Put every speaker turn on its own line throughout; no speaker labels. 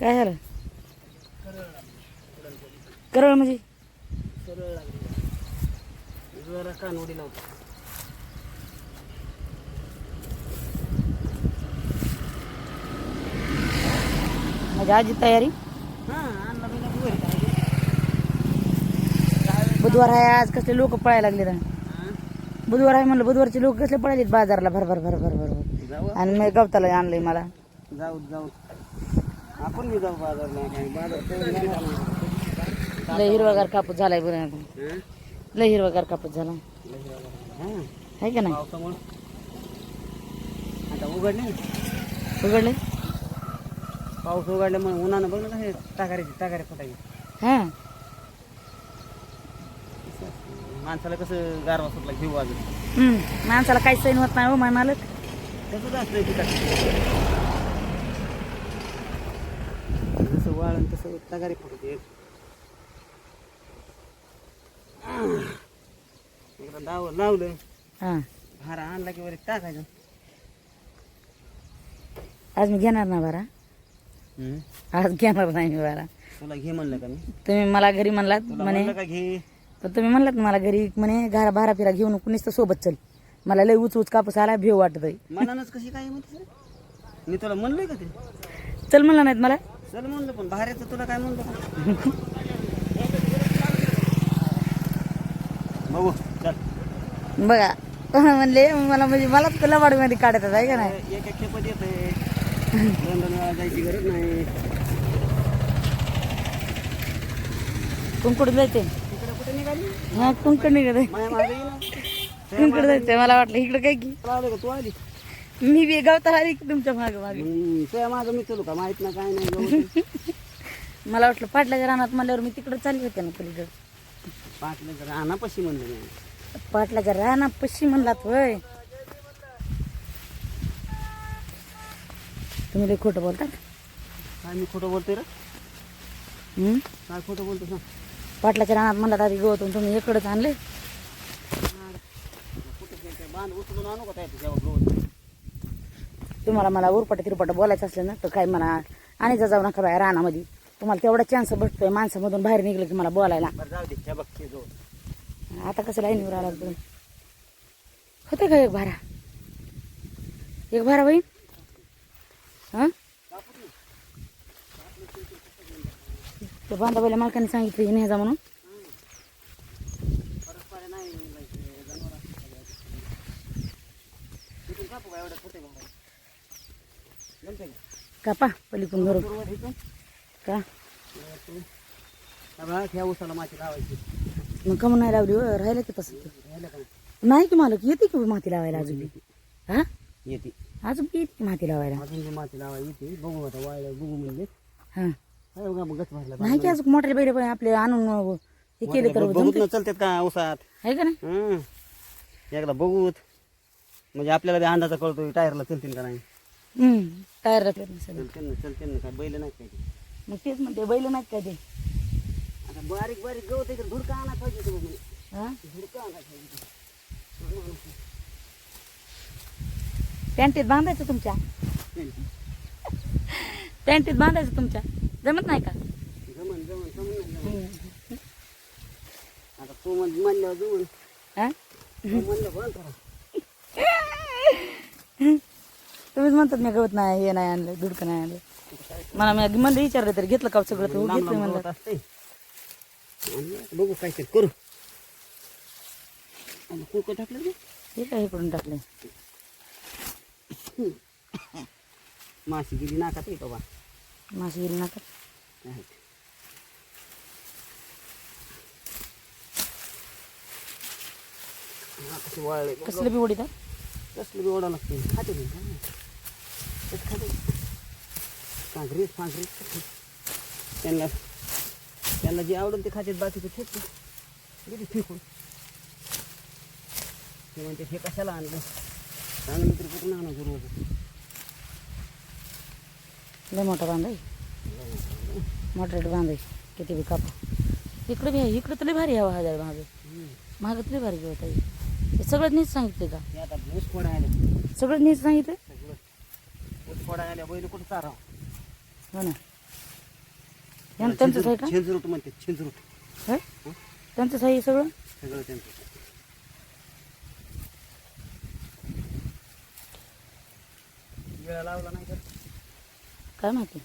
काय झालं? करळ म्हणजे?
सरळ लागली जरा कानवडी लावतो.
माझी आजी तयारी?
हां
बुधवार आहे आज कसले लोक पळायला लागले बुधवार आहे म्हणलं बुधवारचे लोक कसले पळाले बाजारला? भर भर भर भर भर भर.
जाऊ.
आणि मी गवताला आणलंय मला.
जाऊ जाऊ. आपण जाऊ बाजार नाही.
लय हिरवागार कापूस झालाय बरं. आता. लय हिरवागार कापूस झाला.
हां.
आहे का नाही?
आता उघडले?
उघडले?
पाऊस उघडल्यामुळे उन्हानं बघ ना हे टाकाऱ्याची टाकारे फटायची.
हा.
माणसाला कसं गारवा सुटला घेऊ अजून
हम्म. माणसाला काही सैन होत नाही हो माय मालक.
तसंच असतंय वाळण तसं तगारी फुटते एकदा दाव लावलं
हा
भारा आणला की वरी टाकायचं
आज मी घेणार ना बारा आज घेणार नाही मी बारा
तुला घे म्हणलं का मी
तुम्ही मला घरी म्हणलात
तुला
म्हणे
म्हणलं का घे
पण तुम्ही म्हणलात ना मला घरी म्हणे घरा बारा फिरा घेऊन नको नुसतं सोबत चल मला लय उच उच कापूस आला भेव वाटत
मनानच कशी काय म्हणते मी तुला म्हणलोय का ते
चल म्हणलं नाहीत मला
चल म्हणलं पण भाऱ्याचं तुला काय म्हणलं? बघू चल.
बघा म्हणले मला म्हणजे मलाच लबाडमध्ये काढतात आहे का नाही?
एक एक खेपत येते दोन दोन वेळा जायची गरज नाही.
कुंकड जायचे
तिकडे कुठे निघाली?
हा कुंकड निघत आहे.
माया मागे ये ना.
कुंकड जायचंय मला वाटलं इकडं काय की.
लावले का? तू आली?
मी बी गावता आली की तुमच्या मागे मागे
तुझ्या मागं मी चलू का माहीत ना काय नाही गवत.
मला वाटलं पाटलाच्या रानात म्हणल्यावर मी तिकडे चालली होते ना पलीकडे.
पाटलं तर रानापाशी म्हणलं मी.
पाटलाच्या रानात पशी म्हणलात होय. तुम्ही लय खोटं बोलता
काय मी खोटं बोलतोय रे? काय खोटं बोलतो सांग.
पाटलाच्या रानात म्हणलात आधी गवतून तुम्ही इकडंच आणले
कुठं ते- ते बांध उचलून आणू का त्या गवत?
तुम्हाला मला उरपाट तिरपाट बोलायचं असलं ना तर काय म्हणा? आणि जाऊ नका बाय रानामध्ये. तुम्हाला तेवढा चान्स भेटतोय माणसामधून बाहेर निघलं की मला बोलायला. आता कसं लाईनीवर आला तुम्ही? होते का एक भारा? एक भारा होईल हां? ते बांधाबाईला मालकाने सांगितलं हे न्यायचा म्हणून
परस्पर नाही जायचं, जनावरं असतात सगळ्यात. इथून कापू का एवढं कुठे भाऊ जमतंय का
कापा पलीकडून
इथून
का?
ह्या उसाला माती लावायची.
मग कमून नाही लावली राहिलं की तसं
का
नाही? की मालक येते की माती लावायला अजून? हा?
येते.
अजून येते की माती लावायला?
अजून माती लावायची येते. बघू आता वाळलं बघू म्हणजे
हा. नाही की अजून मोठे बैल आपले आणून हे केले तर
बघूत चलतात का उसात?
आहे का नाही.
एकदा बघूत. म्हणजे आपल्याला अंदाजा कळतो टायरला चलतील का नाही.
सगळं.
ना ना काय बैल नाही काय ते.
मग तेच म्हणते बैल नाहीत काय ते?
आता बारीक बारीक गवत आहे तर धुडका आणा पाहिजे म्हणे
हा?
धुडका पाहिजे
पॅन्टीत बांधायचं तुमच्या? पॅन्टीत बांधायचं तुमच्या? जमत नाही का?
जमन जमन जमन नाही जमन आता तू म्हण म्हणल्यावर जमन.
हा?
तू म्हणलं बंद करा.
तुम्हीच म्हणतात मी गवत नाही हे नाही आणलं दुडकं नाही आणलं. मला मी म्हणलं विचारलं तरी घेतलं का सगळं तू? घेतलं म्हणलं.
बघू काहीतरी करू. आणि कुकर टाकलं
हे काय इकडून टाकलं
माशी गेली नाकात येतो बा?
माशी गेली नाका
कशी वाळले
कसलं बी उडीत
कसलं बी ओढा लागते. खाते नाही का? कसं खाते कांकरीत फांकरीत त्यांना त्यांना जे आवडेल ते खातात बाकीचं फेकते किती फेकून. ते म्हणते हे कशाला आणलं? चांगलं तरी कुठून आणा रोज
लय मोठा बांधाय मोठा बांधाय किती बी कापा. इकडे बी आहे. इकडे तर लय भारी हवा हजार मागं. मागं तर लय भारी आहे. हे सगळं नीट सांगितलं का? सगळं नीट सांगितलं
फोडा आल्या बैल कुठं चारावं?
हो ना. यां- त्यांचंच आहे का?
झेंजरूट म्हणते झेंजरूट
होय? त्यांचंच आहे हे सगळं?
सगळं त्यांचं वेळा लावला नाही तर
काय माहिती?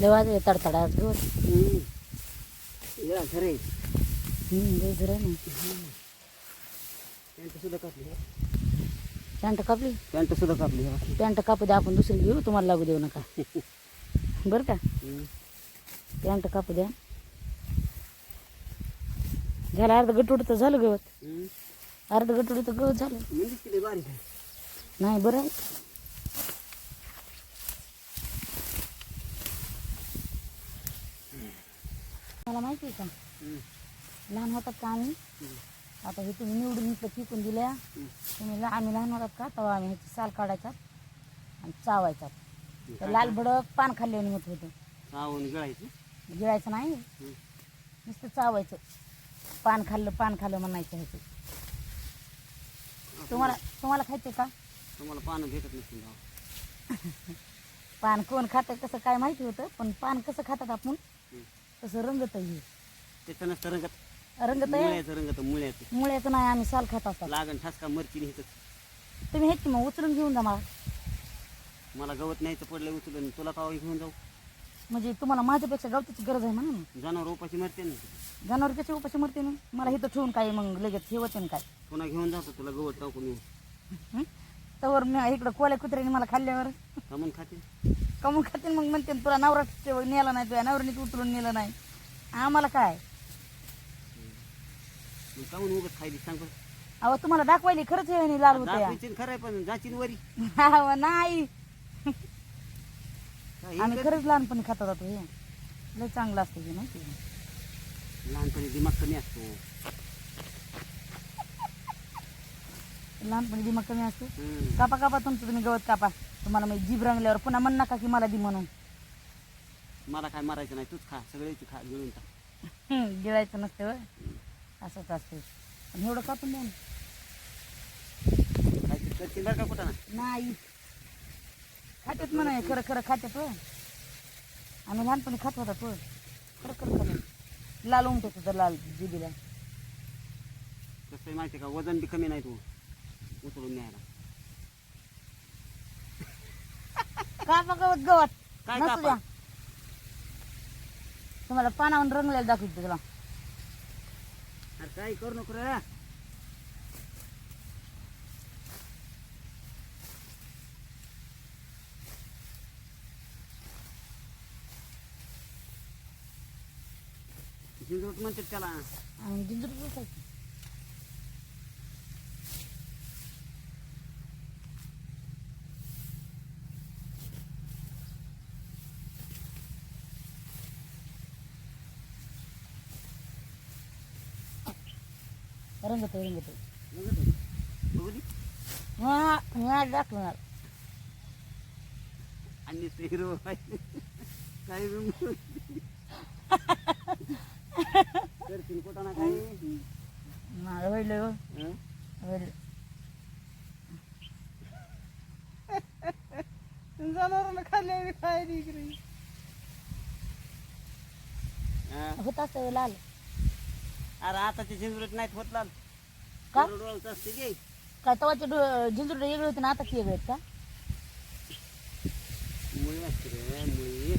लेवा तडतडा आज गवत
हम्म. वेळा खरे
हम्म, लय जरा ना
पॅन्ट सुद्धा कापली
पॅन्ट कापली?
पॅन्ट सुद्धा कापली.
पॅन्ट कापू द्या आपण दुसरी घेऊ तुम्हाला लागू देऊ नका. बरं का. पॅन्ट कापू द्या. झालं अर्ध गटुड तर झालं गवत. अर्ध गटुड तर गवत झालं.
म्हणजे आहे?
नाही बरं आहे. मला माहिती आहे का. लहान होतात का आम्ही? आता हे तुम्ही निवडून इथं पिकून दिल्या. तुम्ही आम्ही लहान होतात का? तेव्हा आम्ही ह्याची साल काढायच्यात आणि चावायच्यात लाल भडक पान खाल्ल्याने होत. होतं
गिळायची?
गिळायचं नाही. नुसतं चावायचं. पान खाल्लं पान खाल्लं म्हणायचं ह्याचं. तुम्हाला तुम्हाला खायचं का?
तुम्हाला पानं भेटत नसतील.
पान कोण खातं कसं काय माहिती होतं पण पान कसं खातात आपण. तसं रंगत आहे
त्याचं नसतं रंगत.
रंगत आहे?
मुळ्याचं रंगत मुळ्याचं.
मुळ्याचं नाही आम्ही साल खात असतात.
लागण ठसका मरची ह्याच
तुम्ही हेच मग उचलून घेऊन जा मला.
मला गवत न्यायचं पडलं उचलून तुला कावा घेऊन जाऊ.
म्हणजे तुम्हाला माझ्यापेक्षा गवताची गरज आहे म्हणा ना
जनावर उपाशी मरते ना.
जनावर कशी उपाशी मरते ना मला इथं ठेवून काय मग लगेच ठेवते ना काय?
पुन्हा घेऊन जातो तुला गवत टाकून येऊ
हं? तवर मी इकडं कोल्या कुत्र्याने मला खाल्ल्यावर.
खाते.
कमून खाते मग म्हणते तुला नवरा नेला नाही तुझ्या नवऱ्याने उचलून नेलं नाही. आम्हाला काय?
मग कामून उगत खायली? सांग बरं.
अहो तुम्हाला दाखवायली खरंच हे लाल होतं. या
दाखवायची खरं आहे पण जाचीन वरी.
अहो, नाही.
काय
आम्ही खरंच लहानपणी खात होतो हे. लय चांगलं असतं हे माहिती आहे. का?
कर. लहानपणी दिमाग कमी असतो.
लहानपणी दिमाग कमी असतो?
हम्म.
कापा कापा तुमचं तुम्ही गवत कापा. तुम्हाला मग जीभ रंगल्यावर पुन्हा म्हण नका की मला दी म्हणून.
मला काय मारायचं नाही तूच खा सगळ्याची खा गिळून टाक
हं, गिळायचं नसतं होय. असंच असते. पण एवढं कापून द्या ना.
काहीतरी करशील बरं का कुठं? ना
नाही. खात्यात म्हणा हे खरं खरं खात्यात होय. आम्ही लहानपणी खात होतात होय. खरं खरं खात्यात. लाल उमटत होतं लाल जिबीला
कसं आहे माहिती आहे का? वजन बी कमी नाही तू. उचलून न्यायला.
कापा गवत गवत
काय
नसू
कापा?
द्या तुम्हाला पानावून रंगलेलं दाखवते तुला
अरे काय करू नको रे झिंजरूट म्हणतात त्याला
आणि जिंजूर बसायची रंगत रंगत. हा हा दाखवणार.
आणि हिरो काय रूम? करतील कुठं ना काही
माझं हो.
हं? जनावरांना काय
होत असतं लाल.
अरे आताचे झिंजरूट नाहीत होत लाल.
का?
असते गे
काय तवाचे जिंजूर वेगळे होते ना आता की वेगळे आहेत का?
मुळी असते रे मुळी.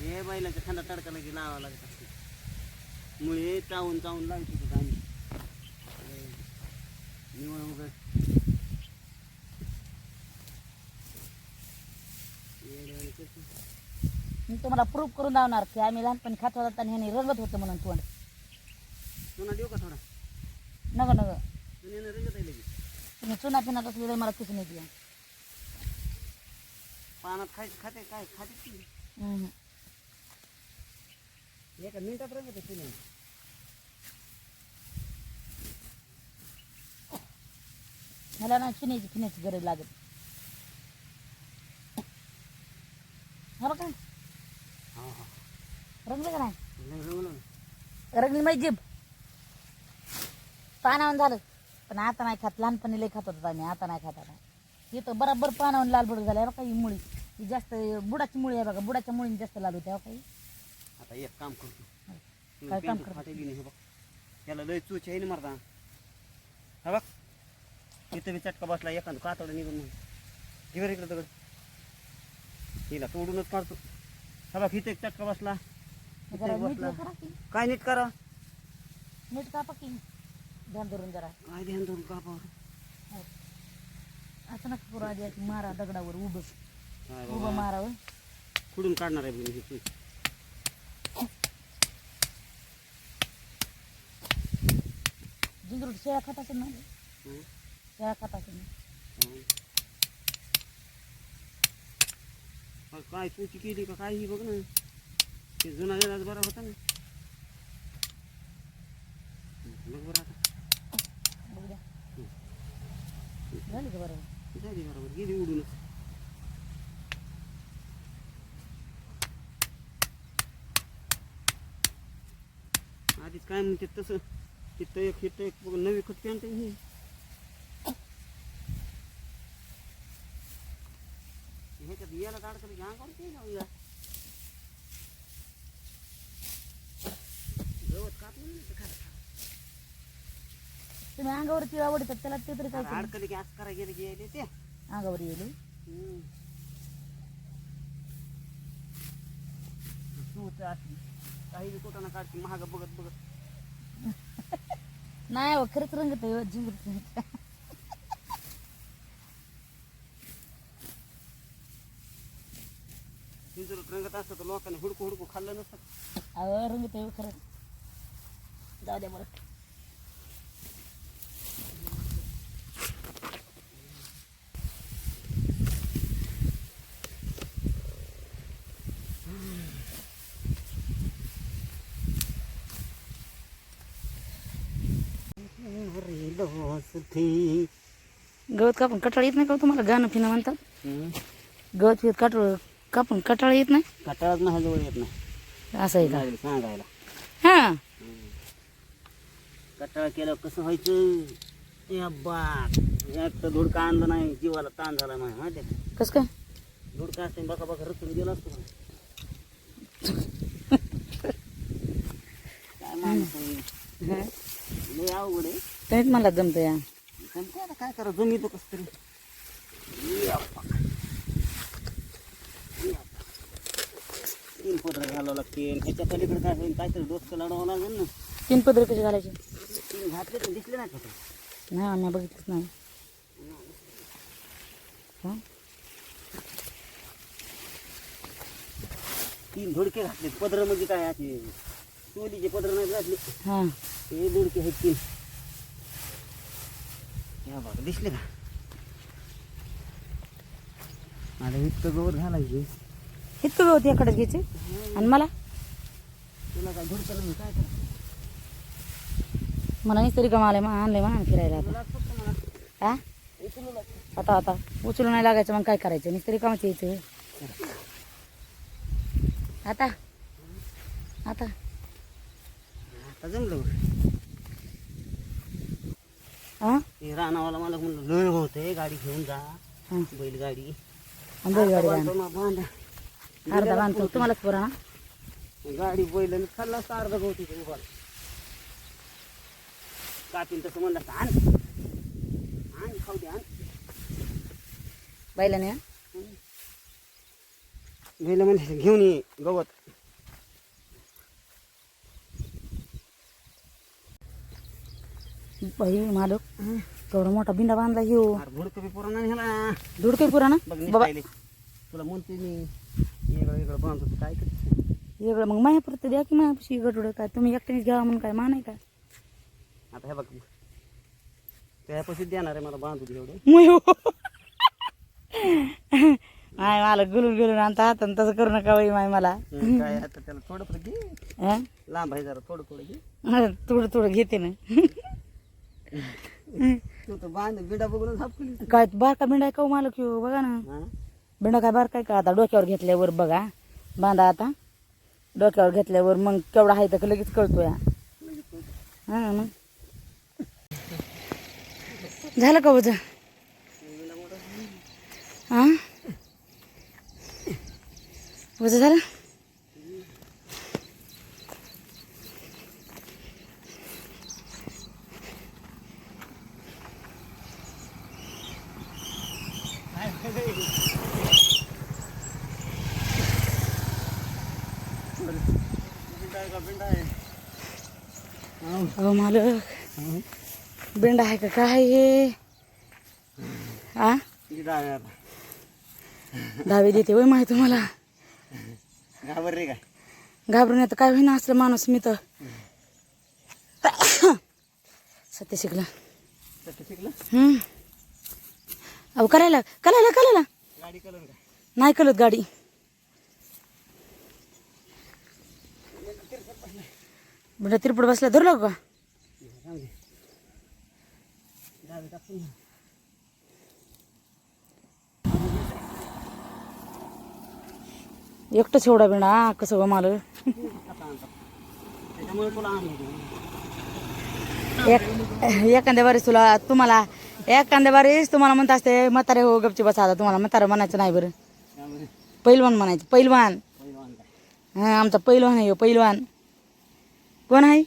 हे बैलाच्या थंडा तडका लगे लावा लागत. असते मुळी चावून चावून लावते तिथं आम्ही निवळ उघड येड्यावानी करते.
मी तुम्हाला प्रूफ करून दावणार की आम्ही लहानपणी खात होतात आणि ह्याने रंगत होतं म्हणून तोंड.
चुना देऊ का थोडा?
नग नग.
चुन्यानं रंगत आहे लगेच.
तुम्ही चुना पिनात असलेलं मला किसून येते.
पानात खायचं खाते काय खाते की?
हम्म.
एका मिनिटात रंगत आहे चुन्यानं.
मला ना चिन्याची फिण्याची गरज लागत. हो का रंगलं का नाही?
रंगलं.
माहिती जीभ. पानावून झालं. पण आता नाही खात लहानपणी लय खात होतो आम्ही आता नाही खात आता. इथं बरोबर पानावून लाल भडक झाल्या बघा ही मुळी. ही जास्त बुडाची मुळी आहे बघा बुडाच्या मुळीने जास्त लाल होते काही
आता एक काम करतो.
काय काम करतो?
फाटे बी नाही हे बघ. त्याला लय चूच आहे ना मरता. हा बघ. इथं मी चटका बसला एखादं कातडं निघून मग इकडे दगड. हिला तोडूनच काढतो. हा बघ इथं एक चटका बसला.
जरा हे करा की.
काय नीट करा?
मीठ कापा की. ध्यान धरून जरा.
काय ध्यान धरून कापावर
हो. असं नका करू आधी मारा दगडावर उभं.
काय
उभं मारावं.
कुठून काढणार आहे बहिणी ही? चूच
जिंजरूट शेळ्या खात असेल ना?
हं?
शेळ्या खात असेल ना?
हं. काय चुकी केली का? काय ही बघ ना. ते जुना गेलाच बरा होता ना. बघ बरं आता.
झाली का बरोबर
झाली बरोबर गेली उडूनच. आधीच काय म्हणते तसं तिथं एक हिथं एक नवी खत पॅन्ट ही. ह्याच्यात याला अडकलं की अंगावर ते जाऊया
तुम्ही अंगावर तिळा आवडतात त्याला ते तरी काय
अरे अडकलं की असं करायला गेलं की यायले ते.
अंगावर येईल.
हम्म. तू तर काही बी कुठं ना काढते महाग बघत बघत.
नाही हो खरंच रंगत आहे जिंजरूट
हिंदू रंगत असतं तर लोकांनी हुडकू हुडकू खाल्लं नसतं.
अहो रंगत आहे खरंच. जाऊ द्या बरं. गवत कापून कटाळ येत नाही का हो तुम्हाला? गाणं फिणं म्हणतात. गवत फिरत काटळ कापून कटाळ येत नाही?
कटाळाच माझ्याजवळ येत नाही.
असं आहे का?
सांगायला.
हा.
कटाळा केल्यावर कसं व्हायचं? या तर धुडका आणलं नाही जीवाला ताण झाला नाही माहिती आहे का?
कसं काय?
धुडका असते बघा बघा रचून गेला असतो का? काय माणूस आहे. लय अवघड आहे.
तुम्हीच मला जमतं या.
पण ते आता काय करा जमितो कस तरी. तीन पत्र घालावं लागते ह्याच्या पलीकडे काय होईल? काहीतरी डोसकं लढवावं लागेल ना.
तीन पदर कसे घालायचे?
तीन घातले तर दिसले नाही पत्र
नाही आम्ही बघितलंच नाही. हा?
तीन धुडके घातले पदर म्हणजे काय असे? चोलीचे पदर नाही घातले?
हा.
हे धुडके आहेत तीन. या बघा दिसले का? आता इतकं गवत घालायचे.
इतकं गवत याकडेच घ्यायचे? आणि मला?
तुला काय धुडकं नाही काय करायचं?
मला नाही का मला आणलंय म्हणा फिरायला आता. हा
उचलू.
आता आता. उचलून नाही लागायचं मग काय करायचं? निस्तरी कामाचं यायचं. आता. आता.
आता जमलं.
हा
ते रानावाला मला म्हणलं लय होते गाडी घेऊन जा. बैलगाडी.
बैलगाडी बांध. अर्धा बांधतो तुम्हालाच पुरा
गाडी बैल खाल्ला अर्धा गवती उभा कापीन तसं म्हणलं असतं, आण. आण खाऊ दे आण.
बैलाने हा?
बैल म्हणजे घेऊन ये गवत.
बाई मालक केवढा मोठा बिंडा बांधला
अरे भुडकं बी पुराणा ह्याला.
दूध काही पुरा ना
बघ
बाबा.
तुला म्हणते मी वेगळं वेगळं बांधतो तू काय करते?
वेगळं मग माया परत द्या की मायापाशी गटुडं काय? तुम्ही एकट्यानेच घ्यावा म्हणून काय? मान आहे काय?
आता हे बघ. त्यापाशी देणार आहे मला बांधू दे एवढं.
मुय हो. माय मला गुलून गुलून आणता हातानं तसं करू नका बाई माय मला.
हं, काय आता त्याला थोडं थोडं घे.
हा?
लांब आहे जरा थोडं थोडं घे.
थोडं थोडं घेते ना.
तू तर बांध बिडा बघून झापली
काय बारका बिंडा का हो मालक ह्यो? बघा ना.
हा?
बिंडा काय बारका आहे का? आता डोक्यावर घेतल्यावर बघा. बांधा आता. डोक्यावर घेतल्यावर मग केवढा आहे तर लगेच कळतो या. हा मग झालं का वजन? हा वजन झालं? मालक. बेंड आहे का? काय हे? आ?
आता?
दहावी देते वय माहिती तुम्हाला.
घाबर रे काय
घाबरून येतं काय होईना असलं माणूस मी तर. सत्य शिकला.
सत्य शिकलं?
हम्म. अहो करायला करायला करायला
गाडी कलर काय
नाही कळत गाडी. बंडा तिरपड बसला धरलो का
जाऊ दे टाकून घे.
एकटंच एवढा बेंडा कसं ग माल एखाद्या बारीस तुला तुम्हाला एखाद्या बारीस तुम्हाला म्हणत असते म्हातारे हो गपची बसा आता तुम्हाला म्हातारं म्हणायचं नाही बरं. पैलवान म्हणायचं पैलवान.
पहिलवान
हा आमचा पैलवान आहे ह्यो, पैलवान. कोण आहे?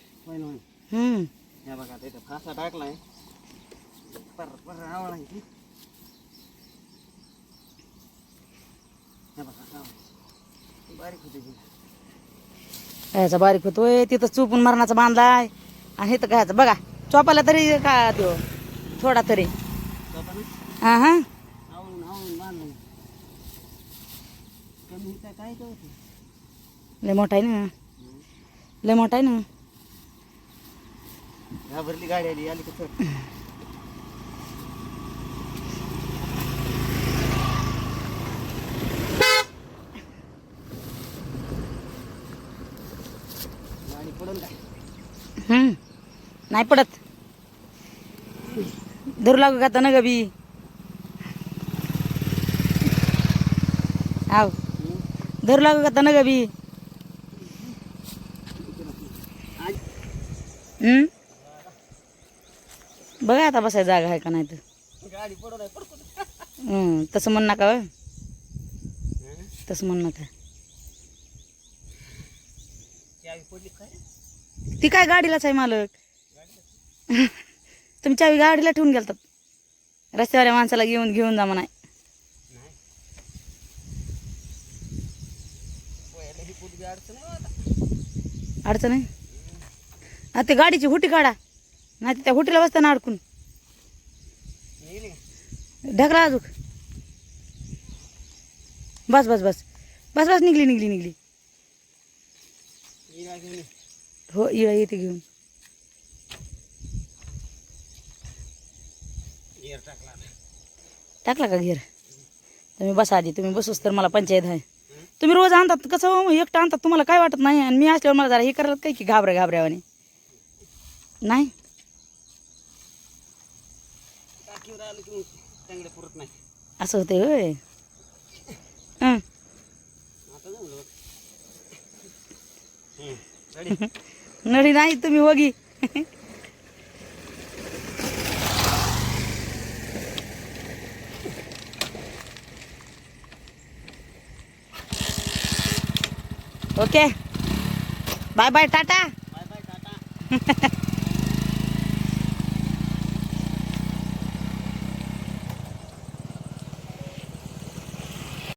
बारीक होते ती.
याचा बारीक होतोय तिथं चुपून मरणाचा बांधलाय आणि इथं काय बघा चोपाला तरी का त्यो थोडा तरी. हा हा. लय मोठा आहे ना. लय मोठा आहे ना.
घाबरली गाडी आली आली कसं गाडी पडून काय
हम्म नाही पडत. धरू लागू का ना गबी आव. धरू लागू का ना गबी बघा आता बसायची जागा आहे का नाही तर. तसं म्हण नका. तसं म्हण नका. ती काय गाडीलाच आहे मालक? तुम्ही चावी गाडीला ठेवून गेलतात. रस्त्यावरच्या माणसाला घेऊन घेऊन जा म्हणाय.
अडचण आहे? आता
हा ते गाडीची हुटी काढा. नाही त्या हुटीला बसताना अडकून. ढकला अजून. बस बस बस. बस बस निघली निघली निघली.
ही
इळा येते घेऊन.
टाकला
का घेर? तुम्ही बसा आधी तुम्ही बसूस तर मला पंचायत आहे. तुम्ही रोज आणतात कसं हो, एकटं आणतात तुम्हाला काय वाटत नाही? आणि मी असल्यावर मला जरा हे करायला काय की घाबऱ्या घाबऱ्यावाने नाही? असं होते होय. हं. नळी नाही तुम्ही होगी okay. Bye bye Tata.
Bye bye Tata.